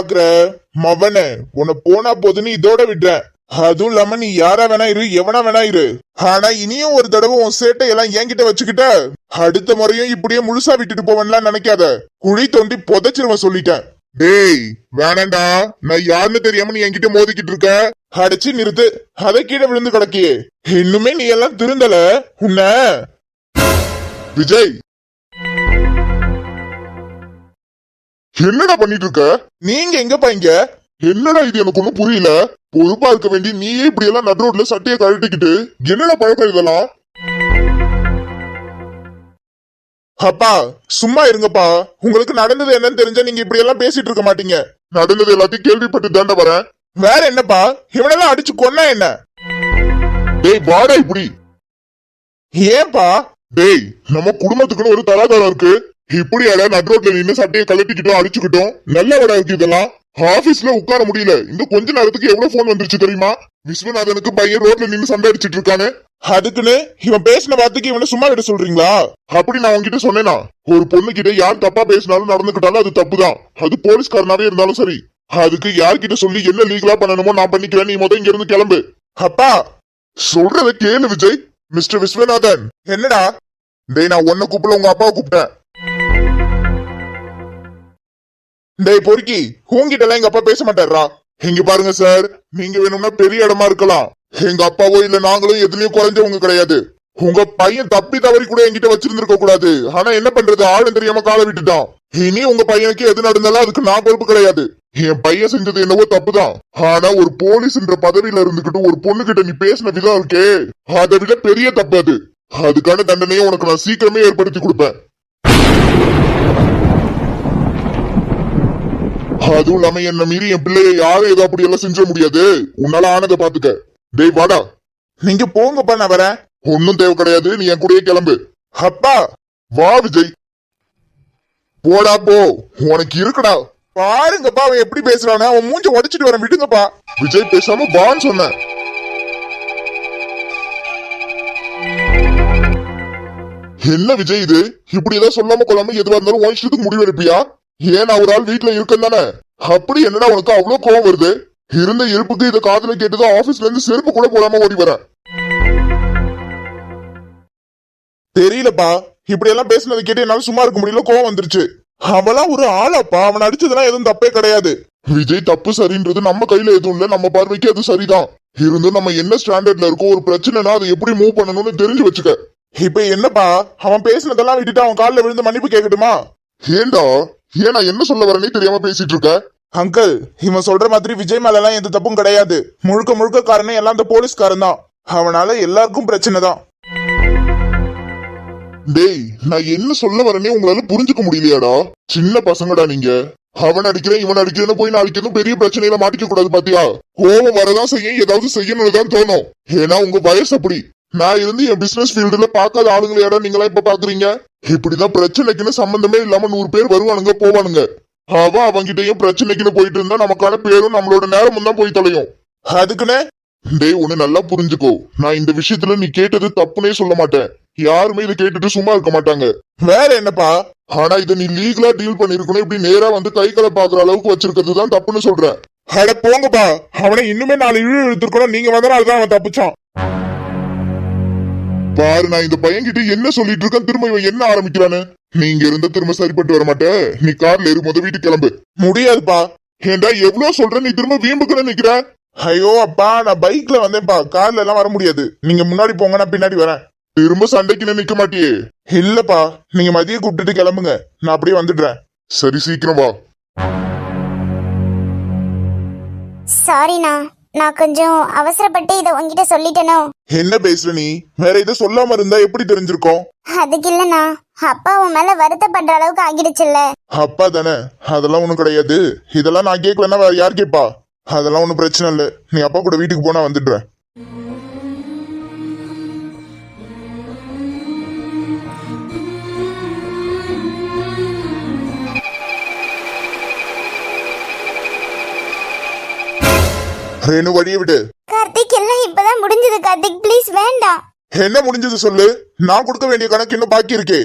பாக்குற மவனே உன்னை போனா போதுன்னு இதோட விடுறேன் அதுவும் இல்லாம நீ யாரா வேணா இரு எவனா வேணா இரு. ஆனா இனியும் ஒரு தடவை உன் சேட்டை எல்லாம் என்கிட்ட வச்சுக்கிட்ட. அடுத்த முறையும் இப்படியே முழுசா விட்டுட்டு போவேன்லாம் நினைக்காத. குழி தோண்டி புதைச்சிருவன் சொல்லிட்டேன் டேய் வேணாண்டா நான் யாருன்னு தெரியாம நீ என்கிட்ட மோதிக்கிட்டு இருக்க. அடிச்சு நிறுத்து அதை கீழே விழுந்து கிடக்கியே. இன்னுமே நீ எல்லாம் திருந்தல உன்ன? விஜய் என்னடா பண்ணிட்டு இருக்க நீங்க எங்கப்பா இங்க? என்னடா இது எனக்கு ஒண்ணும் புரியல. பொறுப்பா இருக்க வேண்டி நீயே இப்படி எல்லாம் நடு ரோட்ல சட்டையை கழட்டிக்கிட்டு என்னடா பழக்கம் இதெல்லாம்? அப்பா சும்மா இருங்கப்பா. உங்களுக்கு நடந்தது என்னன்னு தெரிஞ்சா நீங்க இப்படி எல்லாம் பேசிட்டு இருக்க மாட்டீங்க. நடந்தது எல்லாத்தையும் கேள்விப்பட்டு தாண்ட வரேன். வேற என்னப்பா? இவனெல்லாம் அடிச்சு கொன்னா என்ன? டேய் வாடா இப்படி. ஏன்பா? டேய் நம்ம குடும்பத்துக்குன்னு ஒரு தராதரம் இருக்கு. இப்படி அட நடுரோட்ல நின்னு சட்டையை கழட்டிக்கிட்டோம் அடிச்சுக்கிட்டோம். நல்ல வடை இருக்கு இதெல்லாம். ஆபீஸ்ல உட்கார முடியல. இந்த கொஞ்ச நேரத்துக்கு எவ்வளவு போன் வந்துருச்சு தெரியுமா? விஸ்வநாதனுக்கு பையன் ரோட்ல நின்னு சண்டை அடிச்சிட்டு இருக்கானு. அதுக்குன்னு இவன் பேசின வார்த்தைக்கு இவனை சும்மா விட சொல்றீங்களா? அப்படி நான் உங்ககிட்ட சொன்னேனா. ஒரு பொண்ணு கிட்ட யார் தப்பா பேசினாலும் நடந்துக்கிட்டாலும் அது தப்புதான். அது போலீஸ்காரனாவே இருந்தாலும் சரி. அதுக்கு யார்கிட்ட சொல்லி என்ன லீகலா பண்ணணுமோ நான் பண்ணிக்கிறேன். நீ முதல் இங்க இருந்து கிளம்பு. அப்பா! சொல்றத கேளு விஜய். மிஸ்டர் விஸ்வநாதன். என்னடா? டேய் நான் உன்ன கூப்பிடல உங்க அப்பாவை கூப்பிட்டேன். டேய் பொறுக்கி உங்ககிட்ட எல்லாம் எங்க அப்பா பேச மாட்டாரா இங்க பாருங்க சார். நீங்க வேணும்னா பெரிய இடமா இருக்கலாம். எங்க அப்பாவோ இல்ல நாங்களும் எதுலயும் குறைஞ்சவங்க கிடையாது. உங்க பையன் தப்பி தவறி கூட என்கிட்ட வச்சிருந்திருக்க கூடாது. ஆனா என்ன பண்றது? ஆளும் தெரியாம காலை விட்டுட்டான். இனி உங்க பையனுக்கு எது நடந்தாலும் அதுக்கு நான் பொறுப்பு கிடையாது. என் பையன் செஞ்சது என்னவோ தப்புதான். ஆனா ஒரு போலீஸ்ன்ற பதவியில இருந்துகிட்டு ஒரு பொண்ணு கிட்ட நீ பேசின விதம் இருக்கே. அதை விட பெரிய தப்பு அது. அதுக்கான தண்டனையை உனக்கு நான் சீக்கிரமே ஏற்படுத்தி கொடுப்பேன். அதுவும் இல்லாம என்ன மீறி என் பிள்ளைய யாரும் ஏதோ அப்படி எல்லாம் செஞ்சிட முடியாது. உன்னால ஆனதை பாத்துக்க. டேய் வாடா. நீங்க போங்கப்பா நான் வரேன். ஒன்னும் தேவை கிடையாது நீ என் கூடயே கிளம்பு. அப்பா. வா விஜய். போடா போ. உனக்கு இருக்குடா. பாருங்கப்பா அவன் எப்படி பேசுறானு. அவன் மூஞ்ச உடைச்சிட்டு வரேன் விடுங்கப்பா. விஜய் பேசாம வான்னு சொன்னேன் என்ன விஜய் இது? இப்படி ஏதாவது சொல்லாம கொள்ளாம எதுவா இருந்தாலும் உன் இஷ்டத்துக்கு முடிவு எடுப்பியா? ஏன் ஒரு ஆள் வீட்டுல இருக்கேன் தானே? அப்படி என்னடா உனக்கு அவ்வளவு கோவம் வருது? இருந்த இருப்புக்கு இதை காதல கேட்டுதான் ஆபீஸ்ல இருந்து செருப்பு கூட போடாம ஓடி வர. தெரியலப்பா இப்படி எல்லாம் பேசுனதை கேட்டு என்னால சும்மா இருக்க முடியல கோவம் வந்துருச்சு. அவளாம் ஒரு ஆளாப்பா அவன் அடிச்சதெல்லாம் எதுவும் தப்பே கிடையாது. விஜய் தப்பு சரின்றது நம்ம கையில எதுவும் இல்ல நம்ம பார்வைக்கு அது சரிதான். இருந்தும் நம்ம என்ன ஸ்டாண்டர்ட்ல இருக்கோ ஒரு பிரச்சனைனா அதை எப்படி மூவ் பண்ணணும்னு தெரிஞ்சு வச்சுக்க. இப்ப என்னப்பா அவன் பேசினதெல்லாம் விட்டுட்டு அவன் காலில் விழுந்து மன்னிப்பு கேட்கட்டுமா ஏண்டா ஏன் நான் என்ன சொல்ல வரேனே தெரியாம பேசிட்டு இருக்க? அங்கிள் இவன் சொல்ற மாதிரி விஜய் மேல எல்லாம் எந்த தப்பும் கிடையாது. முழுக்க முழுக்க காரணம் எல்லாம் அந்த போலீஸ்காரன் தான். அவனால எல்லாருக்கும் பிரச்சனை தான். டேய் நான் என்ன சொல்ல வரேனே உங்களால புரிஞ்சுக்க முடியலையாடா? சின்ன பசங்கடா நீங்க. அவன் அடிக்கிறேன் இவன் அடிக்கிறேன்னு போய் எதுவும் பெரிய பிரச்சனையில மாட்டிக்க கூடாது பாத்தியா? கோவம் வரதான் செய்யும் ஏதாவது செய்யணும்னு தான் தோணும். ஏன்னா உங்க வயசு அப்படி. நான் இருந்து என் பிசினஸ் ஃபீல்டுல பார்க்காத ஆளுங்களையாடா நீங்களா இப்ப பாக்குறீங்க? இப்படிதான் பிரச்சனைக்குன்னு சம்பந்தமே இல்லாம நூறு பேர் வருவானுங்க போவானுங்க. அவன் அவன்கிட்டயும் பிரச்சனைக்குன்னு போயிட்டு இருந்தா நமக்கான பேரும் நம்மளோட நேரமும் தான் போய் தொலையும். அதுக்குன்னு டேய் ஒண்ணு நல்லா புரிஞ்சுக்கோ. நான் இந்த விஷயத்துல நீ கேட்டது தப்புனே சொல்ல மாட்டேன். யாருமே இதை கேட்டுட்டு சும்மா இருக்க மாட்டாங்க. வேற என்னப்பா? ஆனா இதை நீ லீகலா டீல் பண்ணிருக்கணும் இப்படி நேரா வந்து கை கலை பாக்குற அளவுக்கு வச்சிருக்கிறது தான் தப்புன்னு சொல்றேன் அட போங்கப்பா. அவனை இன்னுமே நாலு இழு இழுத்துருக்கணும். நீங்க வந்தனால தான் அவன் தப்பிச்சான். பாரு நான் இந்த பையன்கிட்ட என்ன சொல்லிட்டு இருக்கேன் திரும்ப இவன் என்ன ஆரம்பிக்கிறானு நீங்க இருந்த திரும்ப சரிப்பட்டு வர மாட்டே. நீ கார்ல ஏறி முத வீட்டுக்கு கிளம்பு. முடியாதுப்பா. ஏண்டா எவ்வளவு சொல்ற நீ திரும்ப வீம்புக்குன்னு நிக்கிற? ஐயோ அப்பா நான் பைக்ல வந்தேன்ப்பா. கார்ல எல்லாம் வர முடியாது. நீங்க முன்னாடி போங்க நான் பின்னாடி வரேன். திரும்ப சண்டைக்கு நிக்க மாட்டியே. இல்லப்பா நீங்க மதிய கூப்பிட்டுட்டு கிளம்புங்க. நான் அப்படியே வந்துடுறேன். சரி சீக்கிரம் வா. சாரிண்ணா நான் கொஞ்சம் அவசரப்பட்டு இதை உங்ககிட்ட சொல்லிட்டேனோ? என்ன பேசுற நீ? வேற இதை சொல்லாம இருந்தா எப்படி தெரிஞ்சிருக்கோம்? அதுக்கு இல்லைண்ணா. அப்பா உன் மேல வருத்தப்படுற அளவுக்கு ஆகிடுச்சுல்ல. அப்பா தானே. அதெல்லாம் ஒண்ணும் கிடையாது. இதெல்லாம் நான் கேட்கலன்னா வேற யார் கேட்பா அதெல்லாம் ஒண்ணும் பிரச்சனை இல்ல. நீ அப்பா கூட வீட்டுக்கு போனா வந்துடுறேன். ரேணு வழிய விடு. கார்த்திக் எல்லாம் இப்பதான் முடிஞ்சது கார்த்திக். ப்ளீஸ் வேண்டாம். என்ன முடிஞ்சது சொல்லு? நான் கொடுக்க வேண்டிய கணக்கு இன்னும் பாக்கி இருக்கே.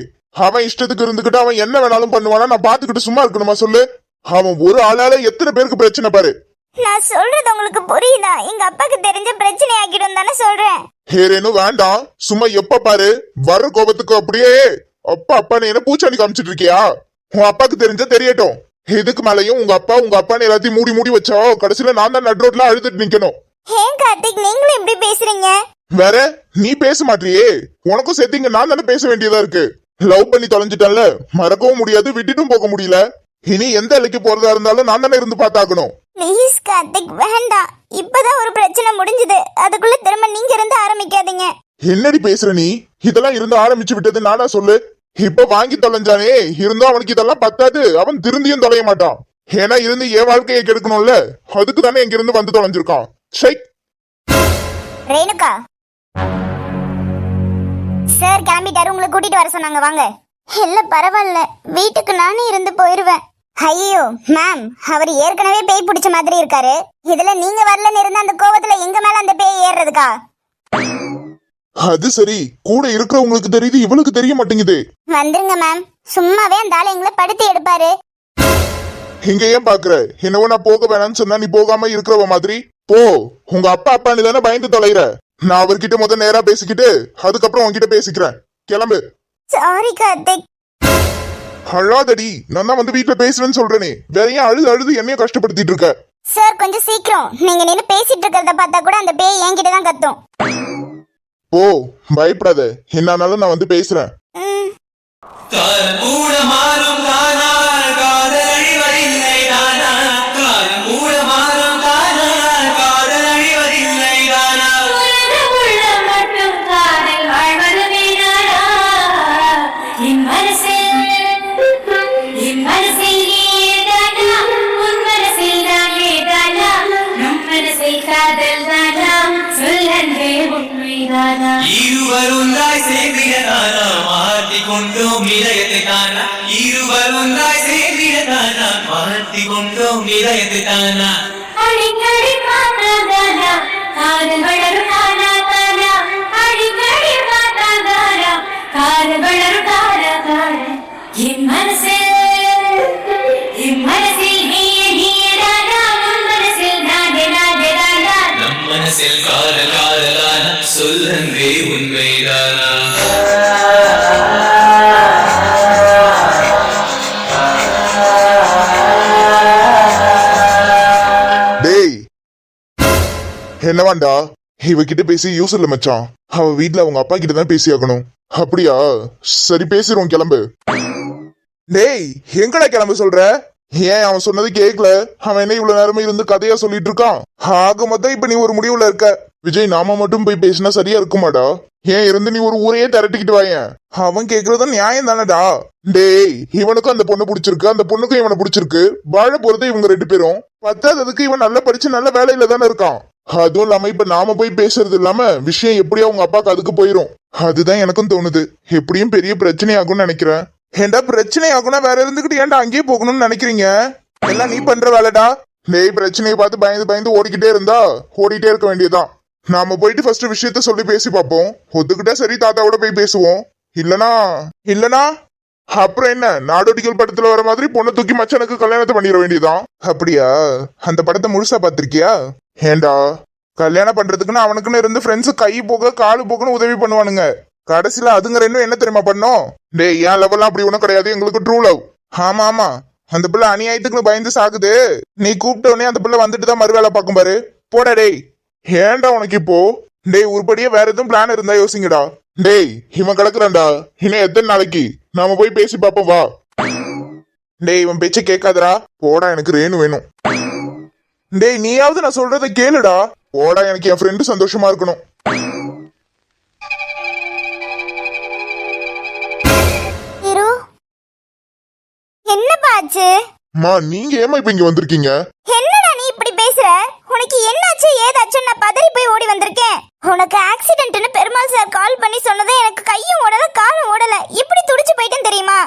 அவன் இஷ்டத்துக்கு இருந்துகிட்டு அவன் என்ன வேணாலும் பண்ணுவானா நான் பாத்துக்கிட்டு சும்மா இருக்கணுமா சொல்லு? அவன் ஒரு ஆளால எத்தனை பேருக்கு பிரச்சனை பாரு. நான் சொல்றது உங்களுக்கு புரியுதா? எங்க அப்பாக்கு தெரிஞ்ச பிரச்சனை ஆக்கிடும் தானே சொல்றேன். ஹேரேனும் வேண்டாம். சும்மா எப்ப பாரு? வர்ற கோபத்துக்கு அப்படியே அப்பா அப்பா நீ என்ன பூச்சாண்டி காமிச்சிட்டு இருக்கியா? உன் அப்பாக்கு தெரிஞ்ச தெரியட்டும். இதுக்கு மேலயும் உங்க அப்பா உங்க அப்பான்னு எல்லாத்தையும் மூடி மூடி வச்சா கடைசியில நான் தான் நட் ரோட்ல அழுதுட்டு நிக்கணும். ஏன் கார்த்திக் நீங்களும் இப்படி பேசுறீங்க? வேற நீ பேச மாட்டியே. உனக்கும் சேர்த்து நான் தானே பேச வேண்டியதா இருக்கு. லவ் பண்ணி தொலைஞ்சிட்டல மறக்கவும் முடியாது விட்டுட்டும் போக முடியல. இனி எந்த எல்லைக்கு போறதா இருந்தாலும் நான் தானே இருந்து பார்த்தாகணும். ப்ளீஸ் கார்த்திக் வேண்டாம் இப்பதான் ஒரு பிரச்சனை முடிஞ்சது. அதுக்குள்ள திரும்ப நீங்க இருந்து ஆரம்பிக்காதீங்க. என்னடி பேசுற நீ? இதெல்லாம் இருந்து ஆரம்பிச்சு விட்டது நானா சொல்லு. இப்ப வாங்கி தொலைஞ்சானே? இருந்தும் அவனுக்கு இதெல்லாம் பத்தாது. அவன் திருந்தியும் தொலைய மாட்டான் ஏன்னா இருந்து என் வாழ்க்கையை கெடுக்கணும்ல? அதுக்கு தானே இங்க இருந்து வந்து தொலைஞ்சிருக்கான். ஷை ரேணுகா. சார் கிளம்பிட்டாரு. உங்களை கூட்டிட்டு வர சொன்னாங்க. வாங்க. இல்ல பரவாயில்ல. வீட்டுக்கு நானே இருந்து போயிருவேன். ஐயோ மேம் அவர் ஏற்கனவே பேய் பிடிச்ச மாதிரி இருக்காரு. இதுல நீங்க வரலன்னு இருந்த அந்த கோவத்துல எங்க மேல அந்த பேய் ஏறுறதுக்கா? அது சரி. கூட இருக்கிறவங்களுக்கு தெரியுது இவளுக்கு தெரிய மாட்டேங்குது. வந்துருங்க மேம் சும்மாவே அந்த ஆளு எங்களை படுத்தி எடுப்பாரு. இங்க ஏன் பாக்குற? என்னவோ நான் போக வேணாம்னு சொன்னா நீ போகாம இருக்கிறவ மாதிரி. போ. உங்க அப்பா அப்பா நீ தானே பயந்து தொலைற. நான் அவர்கிட்ட முத நேரா பேசிக்கிட்டு அதுக்கப்புறம் உன்கிட்ட பேசிக்கிறேன். கிளம்பு. சாரி கார்த்திக். அழாதடி. நான் தான் வந்து வீட்டுல பேசுறேன்னு சொல்றேனே. வேற ஏன் அழுது அழுது என்னைய கஷ்டப்படுத்திட்டு இருக்க? சார் கொஞ்சம் சீக்கிரம். நீங்க நின்னு பேசிட்டு இருக்கிறத பார்த்தா கூட அந்த பேய் என்கிட்ட தான் கத்தும். போ பயப்படாத. என்னானாலும் நான் வந்து பேசுறேன். என்னவாண்டா? இவகிட்ட பேசி யூஸ் இல்ல மச்சான். அவ வீட்ல அவங்க அப்பா கிட்ட தான் பேசி ஆகணும் அப்படியா? சரி பேசிடுவோம் கிளம்பு. டேய் எங்கடா கிளம்ப சொல்ற? ஏன் அவன் சொன்னது கேக்கல? அவன் என்ன இவ்வளவு நேரமே இருந்து கதையா சொல்லிட்டு இருக்கான்? ஆக மொத்தம் இப்ப நீ ஒரு முடிவுல இருக்க. விஜய் நாம மட்டும் போய் பேசினா சரியா இருக்குமாடா? ஏன் இருந்து நீ ஒரு ஊரையே திரட்டிக்கிட்டு வாயேன் அவன் கேக்குறதும் நியாயம் தானடா? டேய் இவனுக்கும் அந்த பொண்ணு பிடிச்சிருக்கு. அந்த பொண்ணுக்கும் இவனை பிடிச்சிருக்கு. வாழ போறது இவங்க ரெண்டு பேரும். பத்தாததுக்கு இவன் நல்லா படிச்சு நல்ல வேலையில தானே இருக்கான். அதுவும் இல்லாம இப்ப நாம போய் பேசுறது இல்லாம விஷயம் எப்படியோ அவங்க அப்பாக்கு அதுக்கு போயிரும். அதுதான் எனக்கும் தோணுது. எப்படியும் பெரிய பிரச்சனை ஆகும்னு நினைக்கிறேன். ஏண்டா பிரச்சனை ஆகும்னா வேற இருந்துகிட்டு ஏன்டா அங்கேயே போகணும்னு நினைக்கிறீங்க? எல்லாம் நீ பண்ற வேலைடா. நெய் பிரச்சனையை பார்த்து பயந்து பயந்து ஓடிக்கிட்டே இருந்தா ஓடிட்டே இருக்க வேண்டியதுதான். நாம போயிட்டு ஃபர்ஸ்ட் விஷயத்த சொல்லி பேசி பார்ப்போம். ஒத்துக்கிட்டா சரி தாத்தாவோட போய் பேசுவோம். இல்லனா இல்லனா அப்புறம் என்ன? நாடோடிகள் படத்துல வர மாதிரி பொண்ணை தூக்கி மச்சனுக்கு கல்யாணத்தை பண்ணிட வேண்டியதுதான் அப்படியா? அந்த படத்தை முழுசா பாத்திருக்கியா ஏண்டா? கல்யாணம் பண்றதுக்குன்னு அவனுக்குன்னு இருந்து ஃப்ரெண்ட்ஸ் கை போக காலு போகன்னு உதவி பண்ணுவானுங்க. கடைசியில அதுங்க ரெண்டும் என்ன தெரியுமா பண்ணோம்? டேய் என் லெவல்லாம் அப்படி ஒண்ணும் கிடையாது எங்களுக்கு ட்ரூ லவ் ஆமா ஆமா. அந்த பிள்ளை அநியாயத்துக்குன்னு பயந்து சாகுது. நீ கூப்பிட்ட உடனே அந்த பிள்ளை வந்துட்டு தான் மறுவேலை பார்க்கும் பாரு. போடா டேய். ஏன்டா உனக்கு இப்போ? டேய் உருப்படியே வேற எதுவும் பிளான் இருந்தா யோசிங்கடா. டேய் இவன் கிடக்குறான்டா. இன்னும் எத்தனை நாளைக்கு? நாம போய் பேசி பார்ப்போம் வா. டேய் இவன் பேச்ச கேட்காதடா. போடா எனக்கு ரேணு வேணும். டேய் நீயாவது நான் சொல்றத கேளுடா. போடா எனக்கு என் ஃப்ரெண்டு சந்தோஷமா இருக்கணும். இரு. என்னப்பா ஆச்சு? மா நீங்க ஏமா இப்ப இங்க வந்திருக்கீங்க? என்னடா நீ இப்படி பேசுற? உனக்கு என்னாச்சு ஏதாச்சு நான் பதறி போய் ஓடி வந்திருக்கேன். உனக்கு ஆக்சிடென்ட்னு பெருமாள் சார் கால் பண்ணி சொன்னதே எனக்கு கையும் ஓடல காலும் ஓடல. இப்படி துடிச்சு போயிட்டேன் தெரியுமா?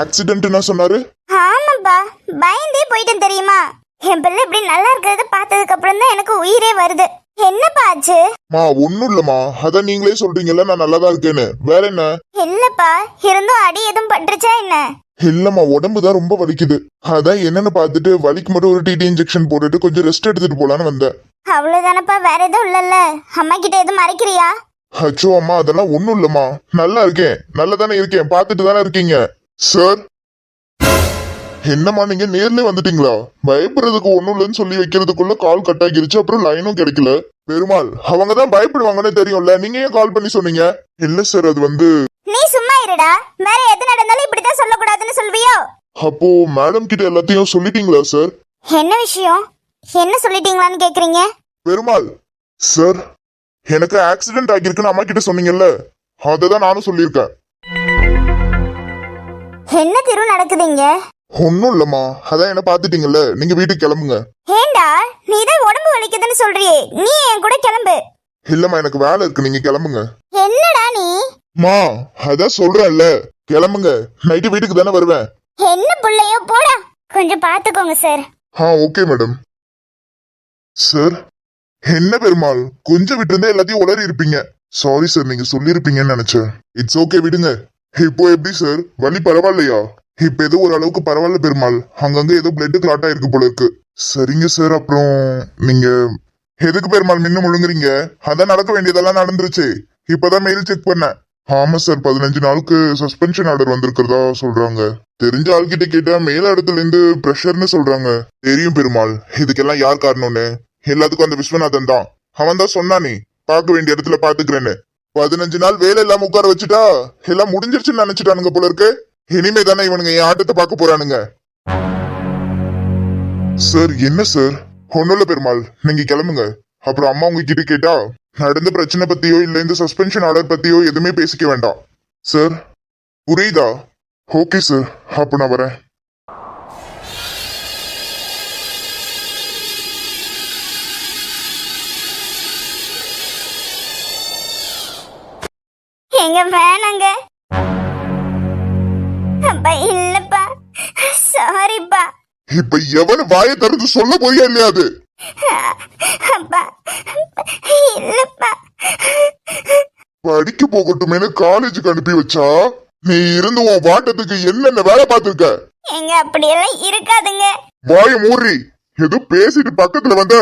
ஆக்சிடென்ட் என்ன சொன்னாரு? ஆமாப்பா பயந்தே போயிட்டேன் தெரியுமா? என் பிள்ளை இப்படி நல்லா இருக்கிறத பார்த்ததுக்கு அப்புறம் தான் எனக்கு உயிரே வருது. என்னப்பா ஆச்சு? மா ஒண்ணும் இல்லம்மா. அதான் நீங்களே சொல்றீங்கல்ல நான் நல்லாதான் இருக்கேன்னு. வேற என்ன? இல்லப்பா இருந்தும் அடி எதுவும் பட்டுருச்சா என்ன? இல்லம்மா உடம்பு தான் ரொம்ப வலிக்குது. அதான் என்னன்னு பார்த்துட்டு வலிக்கு மட்டும் ஒரு டிடி இன்ஜெக்ஷன் போட்டுட்டு கொஞ்சம் ரெஸ்ட் எடுத்துட்டு போலான்னு வந்தேன். அவ்வளவுதானப்பா வேற எதுவும் இல்லல்ல? அம்மா கிட்ட எதுவும் மறைக்கிறியா? அச்சோ அம்மா அதெல்லாம் ஒண்ணும் இல்லம்மா. நல்லா இருக்கேன். நல்லா தானே இருக்கேன். பார்த்துட்டு தானே இருக்கீங்க. சார் என்னம்மா நீங்க நேர்ல வந்துட்டீங்களா? பயப்படுறதுக்கு ஒண்ணும் இல்லைன்னு சொல்லி வைக்கிறதுக்குள்ள கால் கட் ஆகிருச்சு அப்புறம் லைனும் கிடைக்கல. பெருமாள் அவங்க தான் பயப்படுவாங்கன்னு தெரியும்ல. நீங்க ஏன் கால் பண்ணி சொன்னீங்க? இல்ல சார் அது வந்து நீ சும்மா இருடா. வேற எது சொல்லக்கூடாதுன்னு சொல்வியோ அப்போ மேடம் கிட்ட எல்லாத்தையும் சொல்லிட்டீங்களா சார் என்ன விஷயம்? என்ன சொல்லிட்டீங்களான்னு கேக்குறீங்க? பெருமாள் சார் எனக்கு ஆக்சிடென்ட் ஆகியிருக்குன்னு அம்மா கிட்ட சொன்னீங்கல்ல அதை தான் நானும் சொல்லியிருக்கேன். என்ன திரு நடக்குதுங்க ஒன்றும் இல்லம்மா அதான் என்ன பார்த்துட்டீங்கல்ல நீங்க வீட்டுக்கு கிளம்புங்க. ஏண்டா நீ தான் உடம்பு வலிக்குதுன்னு சொல்றியே நீ என் கூட கிளம்பு. இல்லம்மா எனக்கு வேலை இருக்கு நீங்க கிளம்புங்க. என்னடா நீ? மா அதான் சொல்றேன்ல. கிளம்புங்க. நைட்டு வீட்டுக்கு தானே வருவேன். என்ன புள்ளையோ போடா. கொஞ்சம் பாத்துக்கோங்க சார். ஆ ஓகே மேடம். சார் என்ன பெருமாள்? கொஞ்சம் விட்டுருந்தா எல்லாத்தையும் உளறி இருப்பீங்க. சாரி சார் நீங்க சொல்லியிருப்பீங்கன்னு நினைச்சேன். இட்ஸ் ஓகே விடுங்க. இப்போ எப்படி சார்? வலி பரவாயில்லையா? இப்ப ஏதோ ஒரு அளவுக்கு பரவாயில்ல பெருமாள். அங்கங்க ஏதோ பிளட் கிளாட் ஆயிருக்கு போல இருக்கு. சரிங்க சார் அப்புறம் நீங்க எதுக்கு பெருமாள் மின்ன முழுங்குறீங்க? அதான் நடக்க வேண்டியதெல்லாம் நடந்துருச்சு. இப்பதான் மெயில் செக் பண்ணேன். ஆமா சார் பதினஞ்சு நாளுக்கு சஸ்பென்ஷன் ஆர்டர் வந்திருக்கிறதா சொல்றாங்க. தெரிஞ்ச ஆள்கிட்ட கேட்டா மேல இடத்துல இருந்து ப்ரெஷர்னு சொல்றாங்க. தெரியும் பெருமாள் இதுக்கெல்லாம் யார் காரணம்னு? எல்லாத்துக்கும் அந்த விஸ்வநாதன் தான். அவன் தான் சொன்னானே பார்க்க வேண்டிய இடத்துல பாத்துக்கிறேன்னு. பதினஞ்சு நாள் வேலை இல்லாம உட்கார வச்சுட்டா எல்லாம் முடிஞ்சிருச்சுன்னு நினைச்சிட்டானுங்க போல இருக்கு. இனிமே தானே இவனுங்க என் ஆட்டத்தை பார்க்க போறானுங்க. சார் என்ன சார்? ஒண்ணும் பெருமாள் நீங்க கிளம்புங்க. அப்புறம் அம்மா உங்ககிட்ட கேட்டா நடந்த பிரச்சனை பத்தியோ இல்ல இந்த சஸ்பென்ஷன் ஆர்டர் பத்தியோ எதுவுமே பேசிக்க வேண்டாம். சார் புரியுதா? ஓகே சார் அப்ப நான் வரேன். எங்க வேணாங்க. அப்பா இல்லப்பா. சாரிப்பா இப்ப எவனு வாயை திறந்து சொல்ல போறியா இல்லையா அது? அப்பா இல்லப்பா படிக்க போகட்டுமேனு காலேஜுக்கு அனுப்பி வச்சா நீ இருந்து உன் வாட்டத்துக்கு என்னென்ன வேலை பார்த்திருக்க? எங்க அப்படியெல்லாம் இருக்காதுங்க. வாய மூறி ஏதோ பேசிட்டு பக்கத்துல வந்த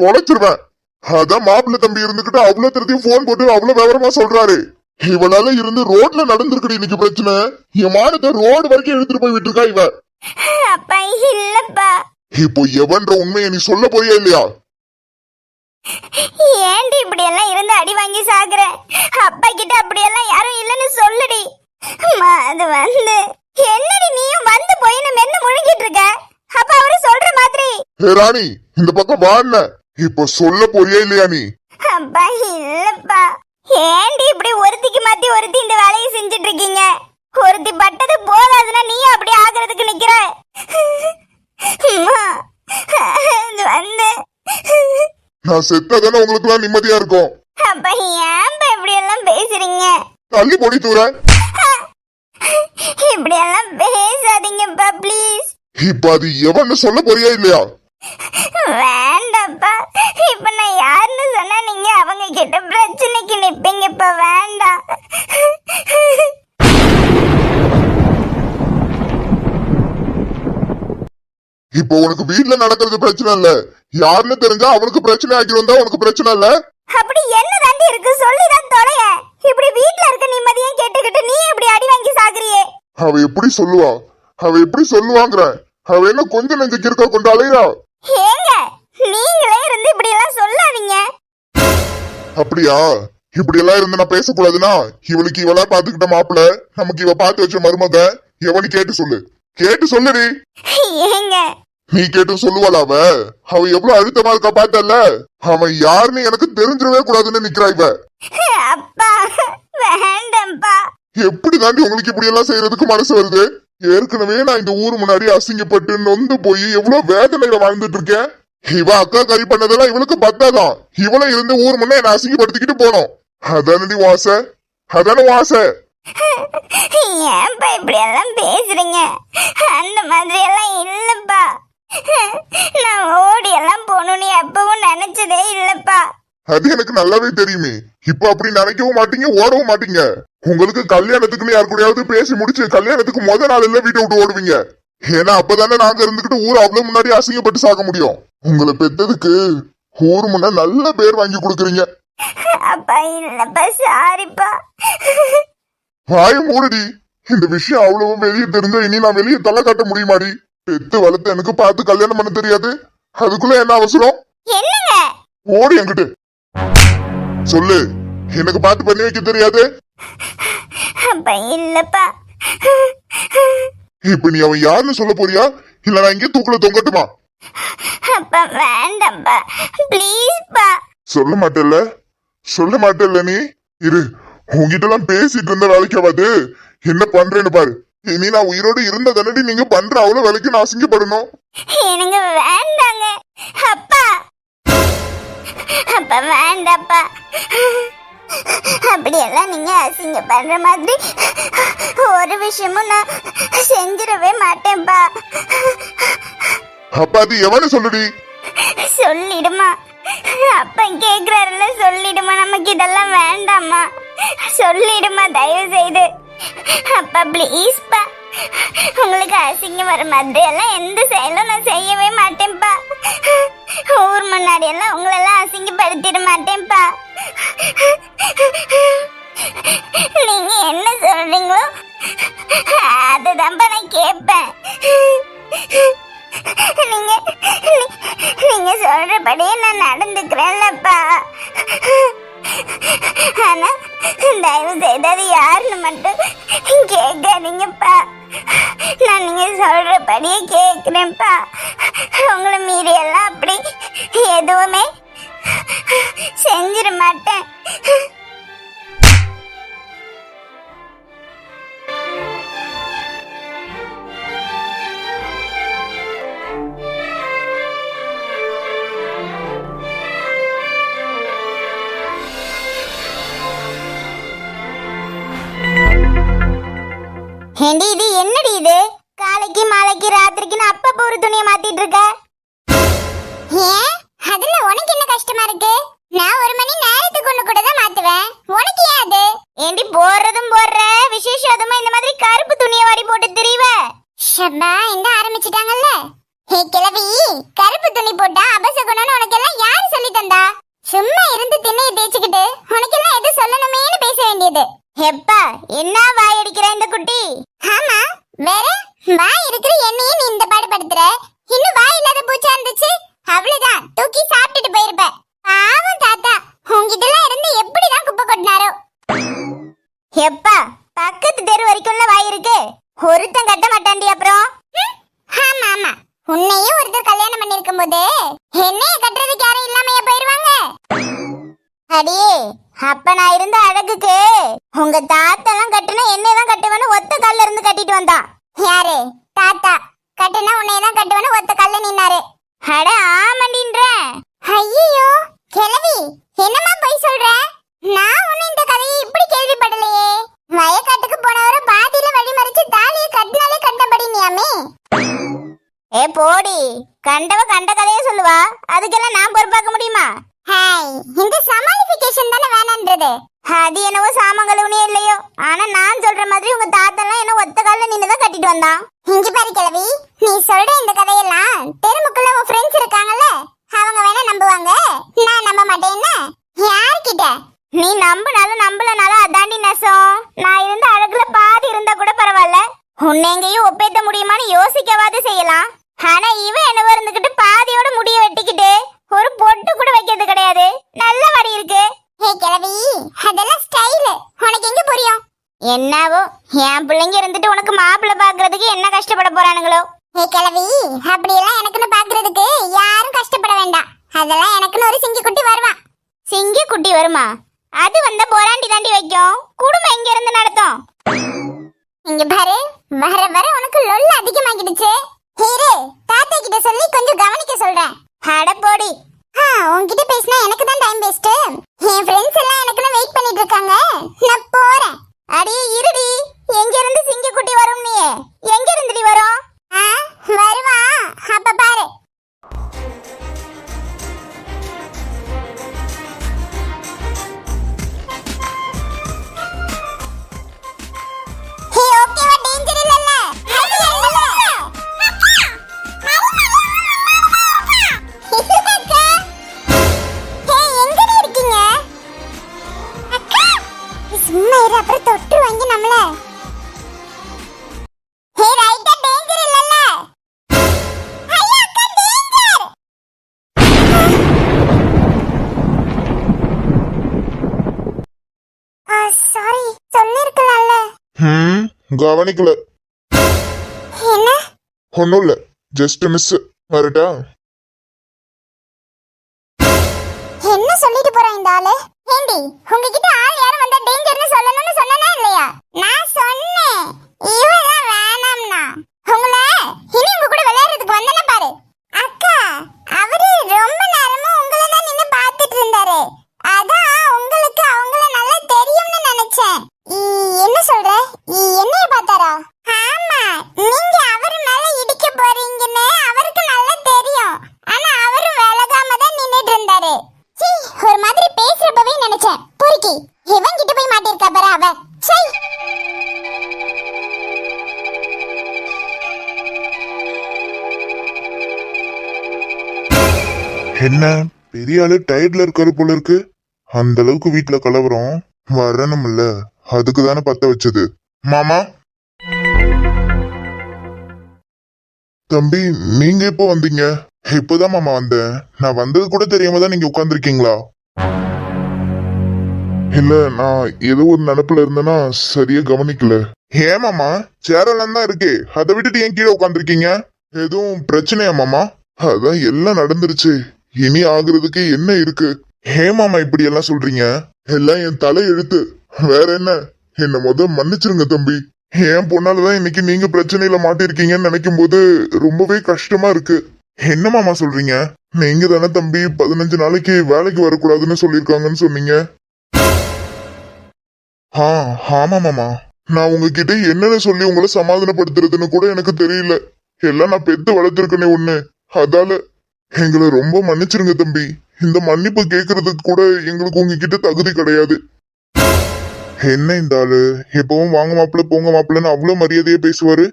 தொலைச்சிருவேன். அதான் மாப்பிள்ளை தம்பி இருந்துகிட்டு அவ்வளவு தரத்தையும் போன் போட்டு அவ்வளவு விவரமா சொல்றாரு. இவளால இருந்து ரோட்ல நடந்திருக்குடி இன்னைக்கு பிரச்சனை. என் மானத்தை ரோடு வரைக்கும் எடுத்துட்டு போய் விட்டுருக்கா இவ. அப்பா இல்லப்பா. இப்போ எவன்ற உண்மையை நீ சொல்ல போறியா இல்லையா? ஏன்டி இப்படி எல்லாம் இருந்து அடி வாங்கி சாகுற? அப்பா கிட்ட அப்படியெல்லாம் யாரும் இல்லைன்னு சொல்லுடி. அம்மா, அது வந்து என்னடி நீயும் வந்து போய் நம்ம என்ன முழுங்கிட்டு இருக்க? அப்ப அவரு சொல்ற மாதிரி. ஹே ராணி இந்த பக்கம் வாண்ண இப்போ சொல்ல போறியா இல்லையா நீ? அப்பா இல்லப்பா. ஏன்டி இப்படி ஒருத்திக்கு மாத்தி ஒருத்தி இந்த வேலையை செஞ்சுட்டு இருக்கீங்க? ஒருத்தி பட்டது போதாதுன்னா நீ அப்படி ஆகுறதுக்கு நிக்கிற அம்மா, அது வந்து நான் செத்தாதானே உங்களுக்கு எல்லாம் நிம்மதியா இருக்கும். அப்பா ஏன்பா இப்படி எல்லாம் பேசுறீங்க? தள்ளி பொடி தூர. இப்படி எல்லாம் பேசாதீங்கப்பா ப்ளீஸ் இப்ப அது எவன்னு சொல்ல போறியா இல்லையா? வேண்டாப்பா இப்ப நான் யாருன்னு சொன்னா நீங்க அவங்க கிட்ட பிரச்சனைக்கு நிப்பீங்கப்பா வேண்டாம். இப்போ உனக்கு வீட்ல நடக்கிறது பிரச்சனை இல்ல. யாருன்னு தெரிஞ்சா அவனுக்கு பிரச்சனை ஆக்கி வந்தா உனக்கு பிரச்சனை இல்ல. அப்படி என்ன தாண்டி இருக்கு? சொல்லிதான் தொலைய. இப்படி வீட்ல இருக்க நிம்மதியும் கேட்டுக்கிட்டு நீ இப்படி அடி வாங்கி சாகுறியே? அவ எப்படி சொல்லுவா? அவ எப்படி சொல்லுவாங்கிற? அவ என்ன கொஞ்சம் நெஞ்சு கிறுக்க கொண்டு அலையிறா ஏங்க நீங்களே இருந்து இப்படி எல்லாம் சொல்லாதீங்க. அப்படியா? இப்படி எல்லாம் இருந்து நான் பேசக்கூடாதுன்னா இவளுக்கு இவளா பாத்துக்கிட்ட மாப்பிள நமக்கு இவ பார்த்து வச்ச மருமக எவனு கேட்டு சொல்லு. கேட்டு சொல்லுடி. ஏங்க நீ கேட்டு சொல்லுவாளா அவ. அவ எவ்வளவு அழுத்தமா இருக்கா பார்த்தல்ல அவன் யாருன்னு எனக்கு தெரிஞ்சிடவே கூடாதுன்னு நிக்கிறா இவ. அப்பா வேண்டாம்ப்பா. எப்படி தாண்டி உங்களுக்கு இப்படி எல்லாம் செய்யறதுக்கு மனசு வருது? ஏற்கனவே நான் இந்த ஊர் முன்னாடி அசிங்கப்பட்டு நொந்து போய் எவ்வளவு வேதனையில வாழ்ந்துட்டு இருக்கேன். இவ அக்கா கறி பண்ணதெல்லாம் இவளுக்கு பத்தாதான். இவள இருந்து ஊர் முன்னே என்ன அசிங்கப்படுத்திக்கிட்டு போனோம். அதானடி வாச? அதான வாச? ஏன்பா இப்படி எல்லாம் பேசுறீங்க? அந்த மாதிரி எல்லாம் இல்லப்பா. நான் ஓடி எல்லாம் போகணும்னு எப்பவும் நினைச்சதே இல்லப்பா. அது எனக்கு நல்லாவே தெரியுமே. இப்ப அப்படி நினைக்கவும் மாட்டீங்க ஓடவும் மாட்டீங்க. உங்களுக்கு கல்யாணத்துக்குன்னு யார் கூடயாவது பேசி முடிச்சு கல்யாணத்துக்கு முத நாள் இல்ல வீட்டை விட்டு ஓடுவீங்க. ஏன்னா அப்பதானே நாங்க இருந்துகிட்டு ஊர் அவ்வளவு முன்னாடி அசிங்கப்பட்டு சாக முடியும். உங்களை பெத்ததுக்கு ஊர் முன்ன நல்ல பேர் வாங்கி கொடுக்குறீங்க. அப்பா இல்லப்பா சாரிப்பா. வாய மூடுடி. இந்த விஷயம் அவ்வளவு வெளியே தெரிஞ்சா இனி நான் வெளியே தலை காட்ட முடியுமாடி? பெத்து வளர்த்து எனக்கு பார்த்து கல்யாணம் பண்ண தெரியாது. அதுக்குள்ள என்ன அவசரம்? ஓடி என்கிட்ட. சொல்லு எனக்கு பார்த்து பண்ணி வைக்க தெரியாது. இப்ப நீ அவன் யாருன்னு சொல்ல போறியா? இல்ல நான் இங்கே தூக்குல தொங்கட்டுமா? சொல்ல மாட்டேல்ல? சொல்ல மாட்டேல்ல நீ? இரு உங்ககிட்ட எல்லாம் பேசிட்டு இருந்த வேலைக்கு என்ன பண்றேன்னு பாரு. இனி நான் உயிரோடு இருந்த தானடி நீங்க பண்ற அவ்வளவு வேலைக்கு நான் அசிங்கப்படணும். எனக்கு வேண்டாங்க. அப்பா. அப்பா வேண்டாப்பா. அப்படியெல்லாம் நீங்க அசிங்கப்படுற மாதிரி ஒரு விஷயமும் நான் செஞ்சிடவே மாட்டேன்ப்பா. அப்ப அது எவனு சொல்லுடி? சொல்லிடுமா. அப்பா கேக்குறாருல்ல சொல்லிடுமா. நமக்கு இதெல்லாம் வேண்டாமா சொல்லிடுமா தயவு செய்து அப்பா ப்ளீஸ்ப்பா உங்களுக்கு அசிங்கம் வர மாதிரி எல்லாம் எந்த செயலும் நான் செய்யவே மாட்டேன்ப்பா ஊர் முன்னாடி எல்லாம் உங்களெல்லாம் அசிங்கப்படுத்திட மாட்டேன்ப்பா நீங்க என்ன சொல்றீங்களோ அதுதான்ப்பா நான் கேட்பேன். நீங்க நீங்க சொல்றபடியே நான் நடந்துக்கிறேன்லப்பா. ஆனா தயவு செய்து அது யாருன்னு மட்டும் கேட்காதீங்கப்பா நான் நீங்க சொல்றபடியே கேட்குறேன்ப்பா. உங்களை மீறி எல்லாம் அப்படி எதுவுமே செஞ்சிட மாட்டேன். துணியை மாத்திட்டு இருக்க ஏன் அதுல உனக்கு என்ன கஷ்டமா இருக்கு நான் ஒரு மணி நேரத்துக்கு ஒண்ணு கூட தான் மாத்துவேன் உனக்கு ஏன் அது ஏண்டி போடுறதும் போடுற விசேஷமா இந்த மாதிரி கருப்பு துணியை வாரி போட்டு திரிவ ஷப்பா இந்த ஆரம்பிச்சிட்டாங்கல்ல ஹே கிழவி கருப்பு துணி போட்டா அபசகுணம்னு உனக்கு எல்லாம் யாரு சொல்லி தந்தா சும்மா இருந்து திண்ணைய தேய்ச்சிக்கிட்டு உனக்கு எல்லாம் எது சொல்லணுமேனு பேச வேண்டியது எப்பா என்ன வாய் அடிக்கிற இந்த குட்டி ஆமா வேற வாய் இருக்கிற என்னையே நீ இந்த பாடுபடுத்துற இன்னும் வாய் இல்லாத பூச்சா இருந்துச்சு அவ்வளவுதான் தூக்கி சாப்பிட்டுட்டு போயிருப்ப பாவம் தாத்தா உங்ககிட்ட எல்லாம் இருந்து எப்படிதான் குப்பை கொட்டினாரோ எப்பா பக்கத்து தெரு வரைக்கும்ல வாய் இருக்கு. ஒருத்தன் கட்ட மாட்டாண்டி அப்புறம்? ஆமா ஆமா. உன்னையும் ஒருத்தர் கல்யாணம் பண்ணிருக்கும் போது என்னைய கட்டுறதுக்கு யாரும் இல்லாமையா போயிருவாங்க. அடியே அப்ப நான் இருந்த அழகுக்கு உங்க தாத்தெல்லாம் கட்டுனா என்னைய தான் கட்டுவேன்னு ஒத்த கல்ல இருந்து கட்டிட்டு வந்தான். யாரு? தாத்தா. கட்டுனா உன்னைய தான் கட்டுவேன்னு ஒத்த கல்ல நின்னாரு. அட ஆமண்டின்ற. ஐயோ கிழவி என்னம்மா போய் சொல்ற? நான் ஒண்ணு இந்த கதையை இப்படி கேள்விப்படலையே. வயக்காட்டுக்கு போனவர பாதியில வழி மறிச்சு தாலியை கட்டினாலே கண்டபடி நீயாமே ஏ போடி. கண்டவ கண்ட கதையை சொல்லுவா. அதுக்கெல்லாம் நான் பொறுப்பாக்க முடியுமா? ஹாய் இந்த சமாளிஃபிகேஷன் தானே வேணான்றது. அது என்னவோ சாமங்கலவுனே இல்லையோ. ஆனா நான் சொல்ற மாதிரி உங்க தாத்தெல்லாம் என்ன ஒத்த கால்ல நின்னு தான் கட்டிட்டு வந்தான். இங்க பாரு கிழவி நீ சொல்ற இந்த கதையெல்லாம் தெருமுக்குள்ள உன் ஃப்ரெண்ட்ஸ் இருக்காங்கல்ல அவங்க வேணா நம்புவாங்க. நான் நம்ப மாட்டேன்னா யார்கிட்ட? நீ நம்பினாலும் நம்பலனாலும் அதாண்டி நெசம். நான் இருந்த அழகுல பாதி இருந்தா கூட பரவாயில்ல. உன்னை எங்கேயும் ஒப்பேத்த முடியுமான்னு யோசிக்கவாது செய்யலாம். ஆனா இவன் என்னவோ இருந்துகிட்டு பாதியோட முடிய வெட்டிக்கிட்டு ஒரு பொட்டு கூட வைக்கிறது கிடையாது. நல்ல வடி இருக்கு. ஹே கிழவி அதெல்லாம் ஸ்டைல் உனக்கு எங்க புரியும்? என்னவோ என் பிள்ளைங்க இருந்துட்டு உனக்கு மாப்பிள்ளை பாக்குறதுக்கு என்ன கஷ்டப்பட போறானுங்களோ? ஹே கிழவி அப்படியெல்லாம் எனக்குன்னு பாக்குறதுக்கு யாரும் கஷ்டப்பட வேண்டாம். அதெல்லாம் எனக்குன்னு ஒரு சிங்கி குட்டி வருவான். சிங்கி குட்டி வருமா? அது வந்த போராண்டி தாண்டி வைக்கும். குடும்பம் எங்க இருந்து நடத்தும்? இங்க பாரு வர வர உனக்கு லொல்ல அதிகமாகிடுச்சு. ஹீரே தாத்தா கிட்ட சொல்லி கொஞ்சம் கவனிக்க சொல்றேன். அட போடி. ஆ உன்கிட்ட பேசினா எனக்கு தான் டைம் வேஸ்ட் என் ஃப்ரெண்ட்ஸ் எல்லாம் எனக்குன்னு வெயிட் பண்ணிட்டு இருக்காங்க. கவனிக்கல. ஒன்றும் இல்ல. ஜஸ்ட் மிஸ் வரட்டா? என்ன சொல்லிட்டு போறான் இந்த ஆளு? ஏண்டி உங்ககிட்ட ஆள் யாரும் வந்தா டேஞ்சர்னு சொல்லணும்னு சொன்னனா இல்லையா? நான் சொன்னேன். இவதான் வேணாம்னா. உங்கள இனி உங்க கூட விளையாடுறதுக்கு வந்தன பாரு. அக்கா அவரு ரொம்ப நேரமா உங்களை தான் நின்னு பார்த்துட்டு இருந்தாரு. அதான் உங்களுக்கு அவங்கள நல்லா தெரியும்னு நினைச்சேன். என்ன சொல்ற? இ- என்னைய பார்த்தாரா? ஆமா நீங்க அவர் மேல இடிக்க போறீங்கன்னு அவருக்கு நல்லா தெரியும். ஆனா அவரு விலகாம தான் நின்னுட்டு இருந்தாரு சீ, ஒரு மாதிரி பேசுறப்பவே நினைச்சேன். பொறுக்கி இவன் கிட்ட போய் மாட்டிருக்கா பாரு அவ. சை என்ன? பெரிய ஆளு டயர்ட்ல இருக்காரு போல இருக்கு. அந்த அளவுக்கு வீட்ல கலவரம். வரணும்ல. அதுக்கு தானே பத்த வச்சது. மாமா? தம்பி நீங்க எப்போ வந்தீங்க? இப்போதான் மாமா வந்தேன். நான் வந்தது கூட தெரியாம தான் நீங்க உட்கார்ந்துருக்கீங்களா? இல்ல நான் ஏதோ ஒரு நினப்புல இருந்தேன்னா சரியா கவனிக்கல. ஏன் மாமா? சேரெல்லாம் தான் இருக்கு. அதை விட்டுட்டு ஏன் கீழே உட்காந்துருக்கீங்க எதுவும் பிரச்சனையா மாமா? அதான் எல்லாம் நடந்துருச்சு. இனி ஆகுறதுக்கு என்ன இருக்கு? ஏன் மாமா இப்படி எல்லாம் சொல்றீங்க? எல்லாம் என் தலை எழுத்து வேற என்ன? என்ன முத மன்னிச்சிருங்க தம்பி. என் பொண்ணாலதான் இன்னைக்கு நீங்க பிரச்சனையில மாட்டிருக்கீங்கன்னு நினைக்கும் போது ரொம்பவே கஷ்டமா இருக்கு. என்ன மாமா சொல்றீங்க? நீங்க தானே தம்பி பதினஞ்சு நாளைக்கு வேலைக்கு வரக்கூடாதுன்னு சொல்லியிருக்காங்கன்னு சொன்னீங்க. ஆ ஆமா மாமா. நான் உங்ககிட்ட என்னென்ன சொல்லி உங்களை சமாதானப்படுத்துறதுன்னு கூட எனக்கு தெரியல. எல்லாம் நான் பெத்து வளர்த்துருக்கனே ஒண்ணு. அதால எங்களை ரொம்ப மன்னிச்சிருங்க தம்பி. இந்த மன்னிப்பு கேட்கறதுக்கு கூட எங்களுக்கு உங்ககிட்ட தகுதி கிடையாது. என்ன இந்த ஆளு? எப்பவும் வாங்க மாப்பிள்ள போங்க மாப்பிள்ளன்னு அவ்வளவு மரியாதையா பேசுவாரு?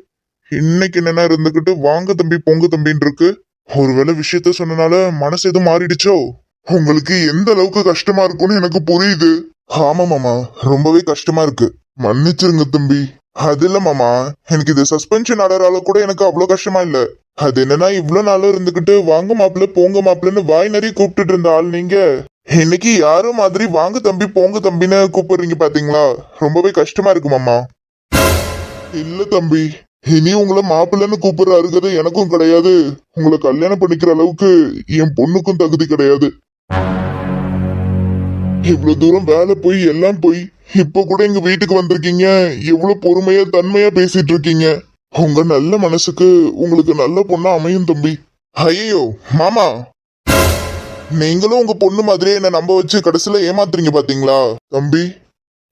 இன்னைக்கு என்னன்னா இருந்துகிட்டு வாங்க தம்பி போங்க தம்பின்னு இருக்கு ஒருவேளை விஷயத்த சொன்னனால மனசு எதுவும் மாறிடுச்சோ? உங்களுக்கு எந்த அளவுக்கு கஷ்டமா இருக்கும்னு எனக்கு புரியுது. ஆமா மாமா. ரொம்பவே கஷ்டமா இருக்கு. மன்னிச்சிருங்க தம்பி. அது இல்ல மாமா. எனக்கு இது சஸ்பென்ஷன் ஆர்டரால கூட எனக்கு அவ்வளவு கஷ்டமா இல்ல. அது என்னன்னா இவ்வளவு நாளும் இருந்துகிட்டு வாங்க மாப்பிள்ள போங்க மாப்பிள்ளன்னு வாய் நிறைய கூப்பிட்டுட்டு இருந்த ஆள் நீங்க. இன்னைக்கு யாரும் மாதிரி வாங்க தம்பி போங்க தம்பின்னு கூப்பிடுறீங்க பாத்தீங்களா? ரொம்பவே கஷ்டமா இருக்கு மாமா. இல்ல தம்பி இனி உங்களை மாப்பிள்ளைன்னு கூப்பிடுற அருகதை எனக்கும் கிடையாது. உங்களை கல்யாணம் பண்ணிக்கிற அளவுக்கு என் பொண்ணுக்கும் தகுதி கிடையாது. இவ்வளவு தூரம் வேலை போய் எல்லாம் போய் இப்ப கூட எங்க வீட்டுக்கு வந்திருக்கீங்க. எவ்வளவு பொறுமையா தன்மையா பேசிட்டு இருக்கீங்க. உங்க நல்ல மனசுக்கு உங்களுக்கு நல்ல பொண்ணா அமையும் தம்பி. ஐயோ மாமா. நீங்களும் உங்க பொண்ணு மாதிரியே என்ன நம்ப வச்சு கடைசியில ஏமாத்துறீங்க பாத்தீங்களா? தம்பி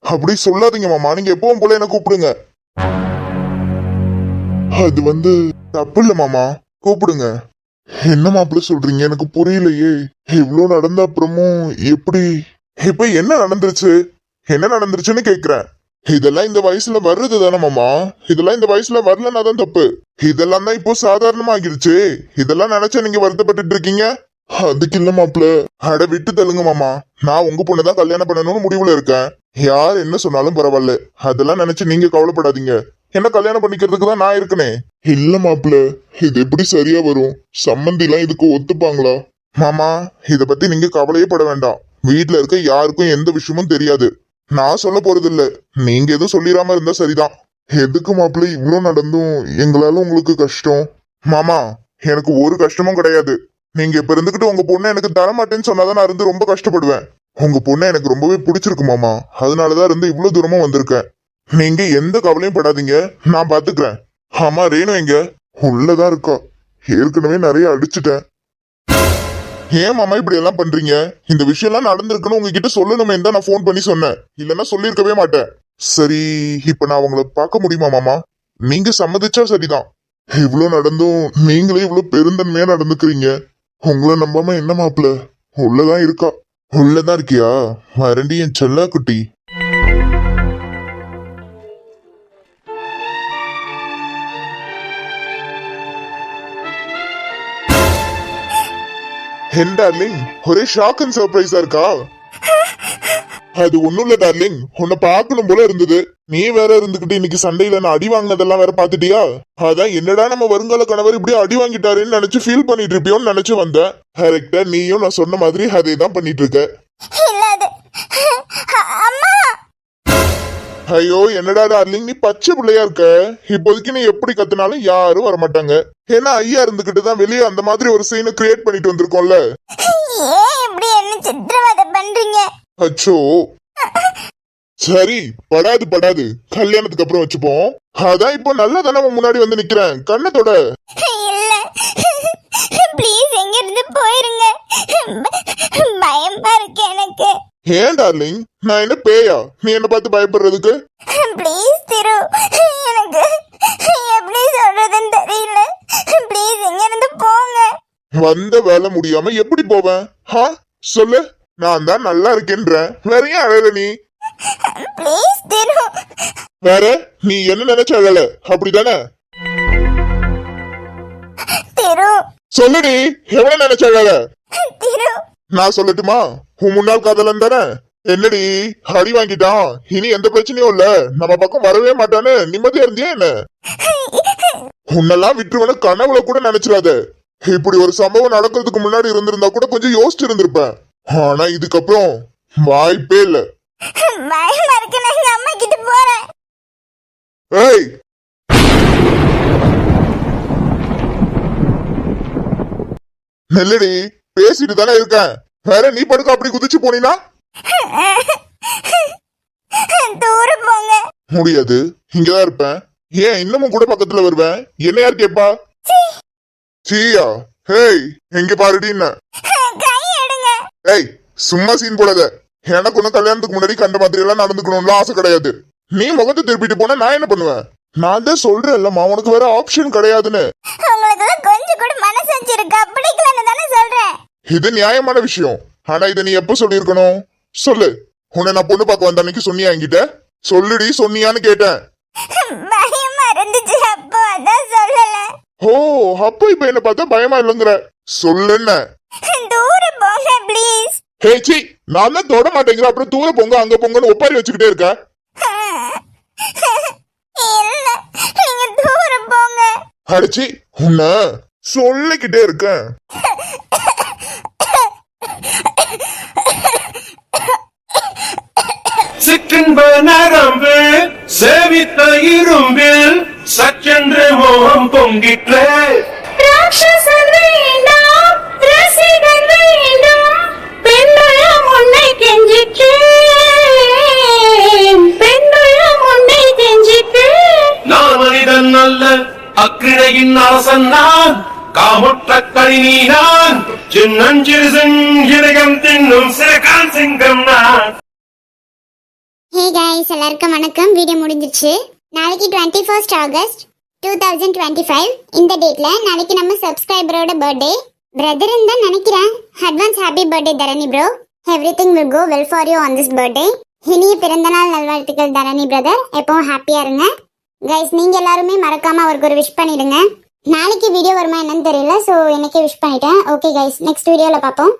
அப்படி சொல்லாதீங்க மாமா. நீங்க எப்பவும் போல என்ன கூப்பிடுங்க. அது வந்து தப்பு இல்ல மாமா. கூப்பிடுங்க. என்ன மாப்பிள்ள சொல்றீங்க? எனக்கு புரியலையே. இவ்வளோ நடந்த அப்புறமும் எப்படி? இப்ப என்ன நடந்துருச்சு? என்ன நடந்துருச்சுன்னு கேக்குறேன். இதெல்லாம் இந்த வயசுல வர்றது தானே மாமா. இதெல்லாம் இந்த வயசுல வரலன்னா தான் தப்பு. இதெல்லாம் தான் இப்போ சாதாரணமாகிருச்சு. இதெல்லாம் நினைச்சா நீங்க வருத்தப்பட்டுட்டு இருக்கீங்க. அதுக்கு இல்ல மாப்பிள்ள அட விட்டு தள்ளுங்க மாமா. நான் உங்க பொண்ணு தான் கல்யாணம் பண்ணணும்னு முடிவுல இருக்கேன். யார் என்ன சொன்னாலும் பரவாயில்ல. அதெல்லாம் நினைச்சு நீங்க கவலைப்படாதீங்க. என்ன கல்யாணம் பண்ணிக்கிறதுக்கு தான் நான் இருக்கனே? இல்ல மாப்பிள்ள இது எப்படி சரியா வரும்? சம்மந்தி எல்லாம் இதுக்கு ஒத்துப்பாங்களா? மாமா இத பத்தி நீங்க கவலையே பட வேண்டாம். வீட்ல இருக்க யாருக்கும் எந்த விஷயமும் தெரியாது. நான் சொல்ல போறது இல்ல நீங்க எதுவும் சொல்லிடாம இருந்தா சரிதான். எதுக்கு மாப்பிள்ள இவ்வளவு நடந்தும் எங்களால உங்களுக்கு கஷ்டம்? மாமா எனக்கு ஒரு கஷ்டமும் கிடையாது. நீங்க இப்ப இருந்துகிட்டு உங்க பொண்ணை எனக்கு தர மாட்டேன்னு சொன்னாதான் நான் இருந்து ரொம்ப கஷ்டப்படுவேன். உங்க பொண்ணை எனக்கு ரொம்பவே பிடிச்சிருக்கு மாமா. அதனாலதான் இருந்து இவ்வளவு தூரமா வந்திருக்கேன். நீங்க எந்த கவலையும் படாதீங்க. நான் பாத்துக்கிறேன். ஆமா ரேணு எங்க? உள்ளதான் இருக்கா. ஏற்கனவே நிறைய அடிச்சிட்டேன். ஏன் மாமா இப்படி எல்லாம் பண்றீங்க? இந்த விஷயம் எல்லாம் நடந்திருக்குன்னு உங்ககிட்ட சொல்லணுமே தான் நான் ஃபோன் பண்ணி சொன்னேன். இல்லைன்னா சொல்லியிருக்கவே மாட்டேன். சரி இப்ப நான் உங்களை பார்க்க முடியுமா மாமா? நீங்க சம்மதிச்சா சரிதான். இவ்வளவு நடந்தும் நீங்களே இவ்வளவு பெருந்தன்மையா நடந்துக்கிறீங்க. உங்களை நம்பாம என்ன மாப்பிள? உள்ளதான் இருக்கா. உள்ளதான் இருக்கியா? வரண்டி என் செல்லா குட்டி. என் டார்லிங் ஒரே ஷாக் அண்ட் சர்ப்ரைஸா இருக்கா? அது ஒண்ணும் இல்ல டார்லிங். உன்னை பார்க்கணும் போல இருந்தது. நீ வேற இருந்துகிட்டு இன்னைக்கு சண்டையில நான் அடி வாங்கினதெல்லாம் வேற பாத்துட்டியா அதான் என்னடா நம்ம வருங்கால கணவர் இப்படி அடி வாங்கிட்டாருன்னு நினைச்சு ஃபீல் பண்ணிட்டு இருப்பியோன்னு நினைச்சு வந்தேன் கரெக்டா நீயும் நான் சொன்ன மாதிரி அதே தான் பண்ணிட்டு இருக்க ஐயோ என்னடா டார்லிங் நீ பச்சை பிள்ளையா இருக்க? இப்போதைக்கு நீ எப்படி கத்துனாலும் யாரும் வரமாட்டாங்க. ஏன்னா ஐயா இருந்துகிட்டு தான் வெளியே அந்த மாதிரி ஒரு சீனை கிரியேட் பண்ணிட்டு வந்திருக்கோம்ல. ஏன் இப்படி என்ன சித்திரவதை பண்றீங்க? அச்சோ. சரி படாது படாது. கல்யாணத்துக்கு அப்புறம் வச்சுப்போம். அதான் இப்போ நல்லா தானே முன்னாடி வந்து நிக்கிறேன். கண்ணை தொட. இல்ல. ப்ளீஸ் எங்க இருந்து போயிருங்க? பயமா இருக்கு எனக்கு. ஏன் டார்லிங் நான் என்ன பேயா? நீ என்ன பார்த்து பயப்படுறதுக்கு? ப்ளீஸ் திரு. எனக்கு எப்படி சொல்றதுன்னு தெரியல. ப்ளீஸ் எங்க இருந்து போங்க. வந்த வேலை முடியாம எப்படி போவேன்? ஹா சொல்லு. நான் தான் நல்லா இருக்கேன்றேன். வேற ஏன் அழல நீ? ப்ளீஸ் திரு வேற நீ என்ன நினைச்ச அழல அப்படிதானே? திரு சொல்லுடி எவ்வளவு நினைச்ச அழல திரு நான் சொல்லட்டுமா? உன் முன்னாள் காதலன் தானே? என்னடி அடி வாங்கிட்டான். இனி எந்த பிரச்சனையும் இல்ல. நம்ம பக்கம் வரவே மாட்டான்னு நிம்மதியா இருந்தியா என்ன? உன்னெல்லாம் விட்டுருவன கனவுல கூட நினைச்சிடாத. இப்படி ஒரு சம்பவம் நடக்கிறதுக்கு முன்னாடி இருந்திருந்தா கூட கொஞ்சம் யோசிச்சு இருந்திருப்பேன் ஆனா இதுக்கப்புறம் வாய்ப்பே இல்ல. பயமா இருக்கு. நான் எங்க அம்மா கிட்ட போறேன். ஏய்! நெல்லடி பேசிட்டு தானே இருக்கேன். வேற நீ படுக்க அப்படி குதிச்சு போனீனா? தூரம் போங்க. முடியாது. இங்கதான் இருப்பேன். ஏன் இன்னமும் கூட பக்கத்துல வருவேன்? என்ன யார் கேப்பா? சீயா? ஹேய் எங்க கை எடுங்க. ஏய் சும்மா சீன் போடாத. எனக்கு ஒன்னும் கல்யாணத்துக்கு முன்னாடி கண்ட மாதிரி எல்லாம் நடந்துக்கணும்ல ஆசை கிடையாது. நீ முகத்தை திருப்பிட்டு போனா நான் என்ன பண்ணுவேன்? நான் தான் சொல்றேன்லம்மா உனக்கு வேற ஆப்ஷன் கிடையாதுன்னு. உங்களுக்கு கொஞ்சம் கூட மனசாட்சி இருக்கா பிடிக்கலன்னு தானே சொல்றேன். இது நியாயமான விஷயம். ஆனா இதை நீ எப்ப சொல்லியிருக்கணும்? சொல்லு. உன்னை நான் பொண்ணு பார்க்க வந்த அன்னைக்கு சொன்னியா என்கிட்ட? சொல்லுடி சொன்னியான்னு கேட்டேன். பயமா இருந்துச்சு. அப்போ அதான் சொல்லல. ஓ அப்போ இப்ப என்ன பார்த்தா பயமா இல்லைங்கிற. சொல்லுன்ன தூரம் போங்க ப்ளீஸ் ஹே சி நான் தான் தொட மாட்டேங்கிற அப்புறம் தூர பொங்க அங்க பொங்கன்னு ஒப்பாரி வச்சுக்கிட்டே இருக்க அடிச்சி உன்ன சொல்லிக்கிட்டே இருக்கேன். சிற்றின்ப நரம்பு சேவித்த இரும்பில் சச்சென்று மோகம் பொங்கிற்று. அல்ல. அக்கிரையின் அரசன் நான். காமுற்ற கணினி நான். சின்னஞ்சிறு செஞ்சிறகம் தின்னும் சிறகான் சிங்கம் நான். ஹே கைஸ் எல்லாருக்கும் வணக்கம். வீடியோ முடிஞ்சிருச்சு. நாளைக்கு twenty first August two thousand twenty five இந்த டேட்ல நாளைக்கு நம்ம சப்ஸ்கிரைபரோட பர்த்டே பிரதர் தான் நினைக்கிறேன். Advance happy birthday Dharani bro everything will go well for you on this birthday இனிய பிறந்தநாள் நல்வாழ்த்துக்கள் தரணி பிரதர் எப்பவும் ஹாப்பியா இருங்க. கைஸ் நீங்கள் எல்லாருமே மறக்காமல் அவருக்கு ஒரு விஷ் பண்ணிடுங்க. நாளைக்கு வீடியோ வருமா என்னன்னு தெரியல ஸோ இன்னைக்கே விஷ் பண்ணிட்டேன். ஓகே கைஸ் நெக்ஸ்ட் வீடியோவில் பார்ப்போம்.